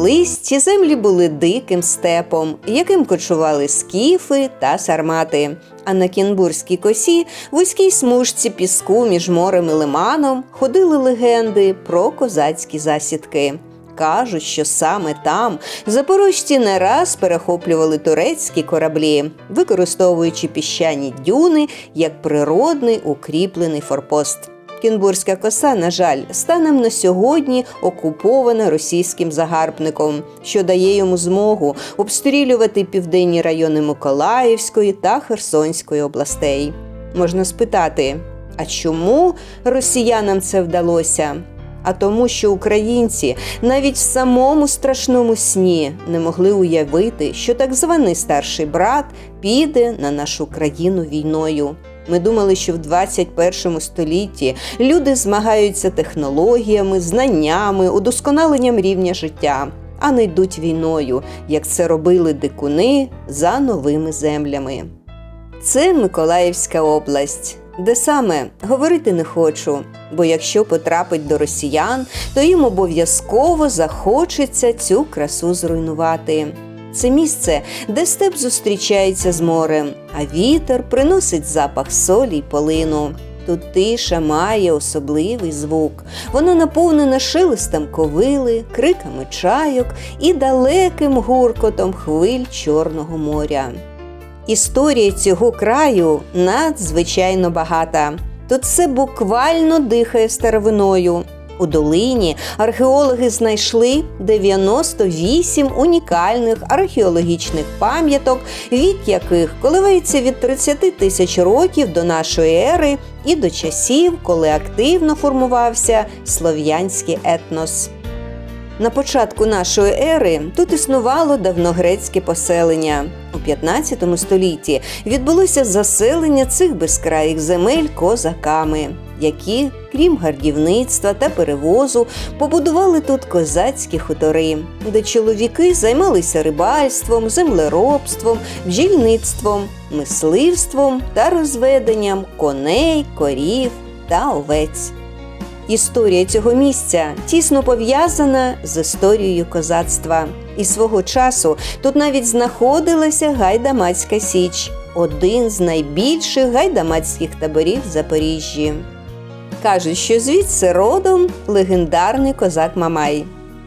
Колись ці землі були диким степом, яким кочували скіфи та сармати. А на Кінбурзькій косі, вузькій смужці піску між морем і лиманом, ходили легенди про козацькі засідки. Кажуть, що саме там запорожці не раз перехоплювали турецькі кораблі, використовуючи піщані дюни як природний укріплений форпост. Кінбурзька коса, на жаль, станом на сьогодні окупована російським загарбником, що дає йому змогу обстрілювати південні райони Миколаївської та Херсонської областей. Можна спитати, а чому росіянам це вдалося? А тому, що українці навіть в самому страшному сні не могли уявити, що так званий старший брат піде на нашу країну війною. Ми думали, що в 21 столітті люди змагаються технологіями, знаннями, удосконаленням рівня життя, а не йдуть війною, як це робили дикуни за новими землями. Це Миколаївська область, де саме говорити не хочу, бо якщо потрапить до росіян, то їм обов'язково захочеться цю красу зруйнувати. Це місце, де степ зустрічається з морем, а вітер приносить запах солі й полину. Тут тиша має особливий звук. Вона наповнена шелестом ковили, криками чайок і далеким гуркотом хвиль Чорного моря. Історія цього краю надзвичайно багата. Тут все буквально дихає старовиною. У долині археологи знайшли 98 унікальних археологічних пам'яток, вік яких коливається від 30 тисяч років до нашої ери і до часів, коли активно формувався слов'янський етнос. На початку нашої ери тут існувало давногрецьке поселення. У 15 столітті відбулося заселення цих безкраїх земель козаками, які, крім гардівництва та перевозу, побудували тут козацькі хутори, де чоловіки займалися рибальством, землеробством, бджільництвом, мисливством та розведенням коней, корів та овець. Історія цього місця тісно пов'язана з історією козацтва. І свого часу тут навіть знаходилася Гайдамацька Січ, один з найбільших гайдамацьких таборів в Запоріжжі. Кажуть, що звідси родом легендарний козак Мамай.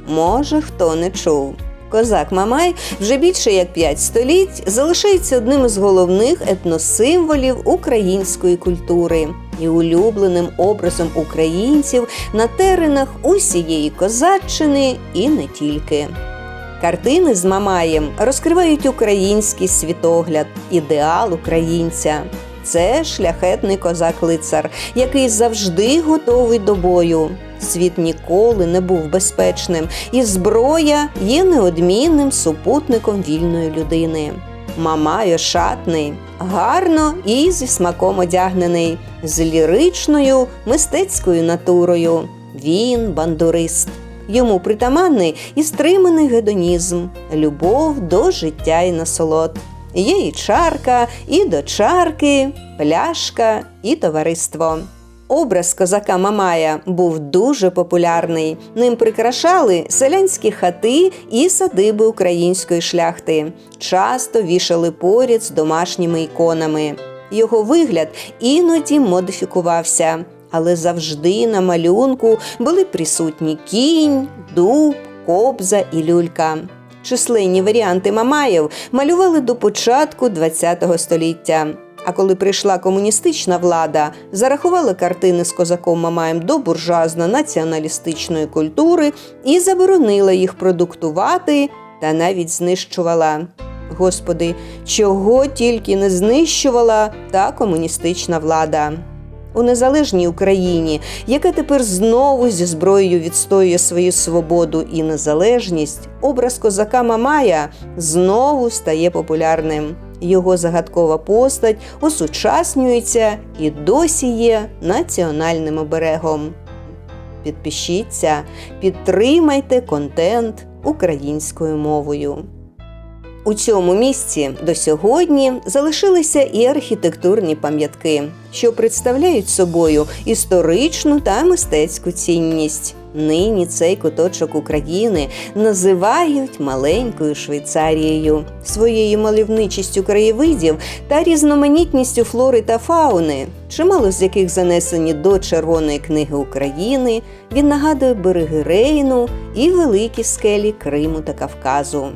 Може, хто не чув. Козак Мамай вже більше як п'ять століть залишається одним із головних етносимволів української культури і улюбленим образом українців на теренах усієї козаччини і не тільки. Картини з Мамаєм розкривають український світогляд, ідеал українця. Це шляхетний козак-лицар, який завжди готовий до бою. Світ ніколи не був безпечним, і зброя є неодмінним супутником вільної людини. Мамай ошатний, гарно і зі смаком одягнений, з ліричною мистецькою натурою. Він бандурист. Йому притаманний і стриманий гедонізм, любов до життя і насолод. Є і чарка, і до чарки, пляшка і товариство. Образ козака Мамая був дуже популярний. Ним прикрашали селянські хати і садиби української шляхти. Часто вішали поряд з домашніми іконами. Його вигляд іноді модифікувався, але завжди на малюнку були присутні кінь, дуб, кобза і люлька. Численні варіанти Мамаєв малювали до початку ХХ століття. А коли прийшла комуністична влада, зарахувала картини з козаком Мамаєм до буржуазно-націоналістичної культури і заборонила їх продуктувати та навіть знищувала. Господи, чого тільки не знищувала та комуністична влада. У незалежній Україні, яка тепер знову зі зброєю відстоює свою свободу і незалежність, образ козака Мамая знову стає популярним. Його загадкова постать осучаснюється і досі є національним оберегом. Підпишіться, підтримайте контент українською мовою. У цьому місці до сьогодні залишилися і архітектурні пам'ятки, що представляють собою історичну та мистецьку цінність. Нині цей куточок України називають маленькою Швейцарією. Своєю мальовничістю краєвидів та різноманітністю флори та фауни, чимало з яких занесені до Червоної книги України, він нагадує береги Рейну і великі скелі Криму та Кавказу.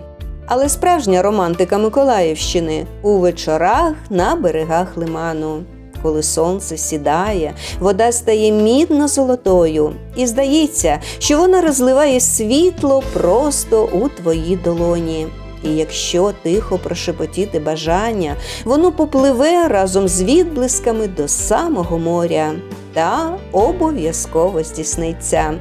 Але справжня романтика Миколаївщини у вечорах на берегах лиману. Коли сонце сідає, вода стає мідно-золотою, і здається, що вона розливає світло просто у твої долоні. І якщо тихо прошепотіти бажання, воно попливе разом з відблисками до самого моря та обов'язково здійсниться.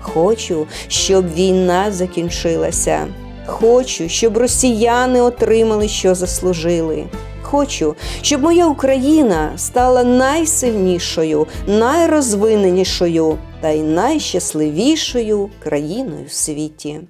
Хочу, щоб війна закінчилася. Хочу, щоб росіяни отримали, що заслужили. Хочу, щоб моя Україна стала найсильнішою, найрозвиненішою та й найщасливішою країною в світі.